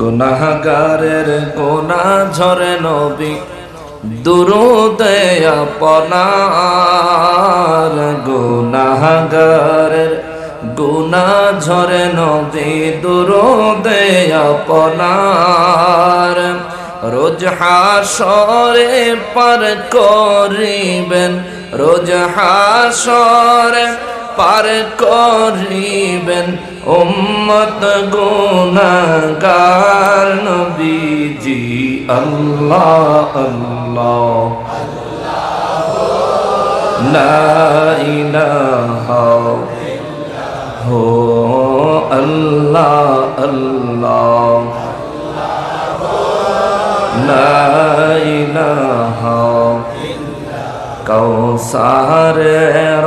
গুনাহগারের গোনা ঝরে নবী, দুরুদে আপনার। গুনাহগারের গুনা ঝরে নবী, দুরুদে আপনার। রোজ হাসরে পার করিবেন, রোজ হাসরে পার করিবেন। উম্মত গুনাগার আল্লাহ আল্লাহ। লা ইলাহা হো আল্লাহ আল্লাহ। কৌসারের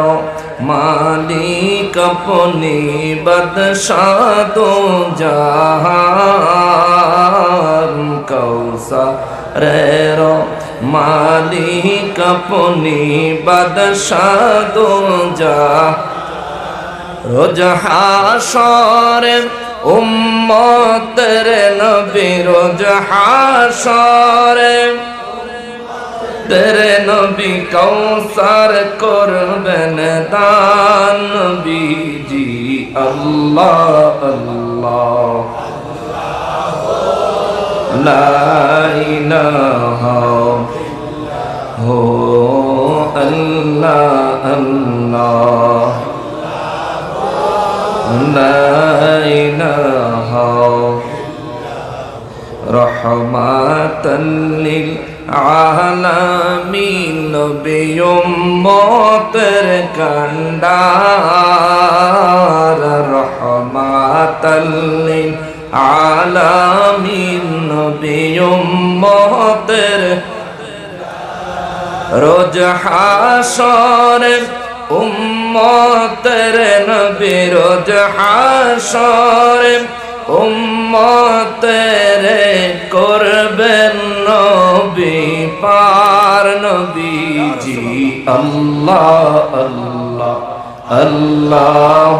মালিক আপনি বদশাদো জাহান। কৌসারের মালিক আপনি বদশাদো জাহান রোজ হাসরে উম্মতের নবী, রোজ হাসরে তেরে নবী কৌসার করবেন দান নবীজি আল্লাহ আল্লাহ। ইলাহ হো আল্লাহ আল্লাহ লা ইলাহ রহমাতান লিল আলামিন নবী উম্মতের কান্ডার রহমাতাল লিল আলামিন নবী উম্মতের রোজ হাসরে উম্মতের নবী রোজ হাসরে উম্মতের করবেন নবী পার নবীজি। আল্লাহ আল্লাহ আল্লাহ।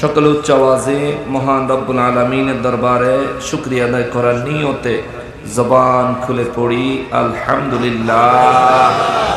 সকল উচ্চ আওয়াজে মহান রব্বুল আলমিনের দরবারে শুক্রিয়া আদায় করার নিয়তে জবান খুলে পড়ি, আলহামদুলিল্লাহ।